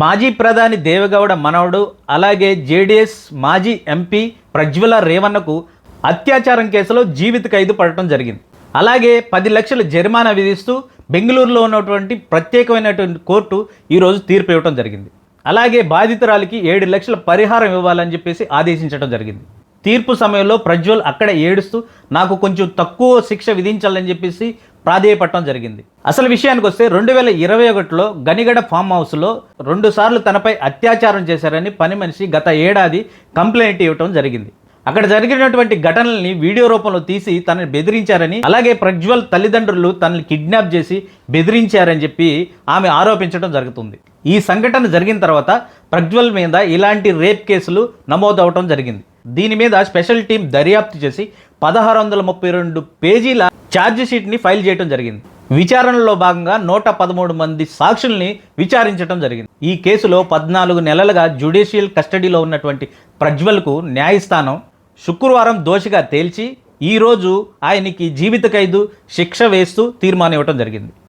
మాజీ ప్రధాని దేవగౌడ మనవడు అలాగే జేడీఎస్ మాజీ ఎంపీ ప్రజ్వల రేవన్నకు అత్యాచారం కేసులో జీవిత ఖైదు పడటం జరిగింది. అలాగే పది లక్షల జరిమానా విధిస్తూ బెంగళూరులో ఉన్నటువంటి ప్రత్యేకమైనటువంటి కోర్టు ఈరోజు తీర్పు ఇవ్వడం జరిగింది. అలాగే బాధితురాలికి ఏడు లక్షల పరిహారం ఇవ్వాలని చెప్పేసి ఆదేశించడం జరిగింది. తీర్పు సమయంలో ప్రజ్వల్ అక్కడ ఏడుస్తూ నాకు కొంచెం తక్కువ శిక్ష విధించాలని చెప్పేసి ప్రాధేయపడటం జరిగింది. అసలు విషయానికి వస్తే రెండు వేల ఇరవై ఒకటిలో గనిగడ ఫామ్ హౌస్లో రెండు సార్లు తనపై అత్యాచారం చేశారని పని మనిషి గత ఏడాది కంప్లైంట్ ఇవ్వటం జరిగింది. అక్కడ జరిగినటువంటి ఘటనల్ని వీడియో రూపంలో తీసి తనని బెదిరించారని అలాగే ప్రజ్వల్ తల్లిదండ్రులు తనని కిడ్నాప్ చేసి బెదిరించారని చెప్పి ఆమె ఆరోపించడం జరుగుతుంది. ఈ సంఘటన జరిగిన తర్వాత ప్రజ్వల్ మీద ఇలాంటి రేప్ కేసులు నమోదవటం జరిగింది. దీని మీద స్పెషల్ టీం దర్యాప్తు చేసి పదహారు వందల ముప్పై రెండు పేజీల ఛార్జ్ షీట్ని ఫైల్ చేయడం జరిగింది. విచారణలో భాగంగా నూట పదమూడు మంది సాక్షుల్ని విచారించడం జరిగింది. ఈ కేసులో పద్నాలుగు నెలలుగా జ్యుడిషియల్ కస్టడీలో ఉన్నటువంటి ప్రజ్వల్కు న్యాయస్థానం శుక్రవారం దోషిగా తేల్చి ఈరోజు ఆయనకి జీవిత ఖైదు శిక్ష వేస్తూ తీర్మానం ఇవ్వడం జరిగింది.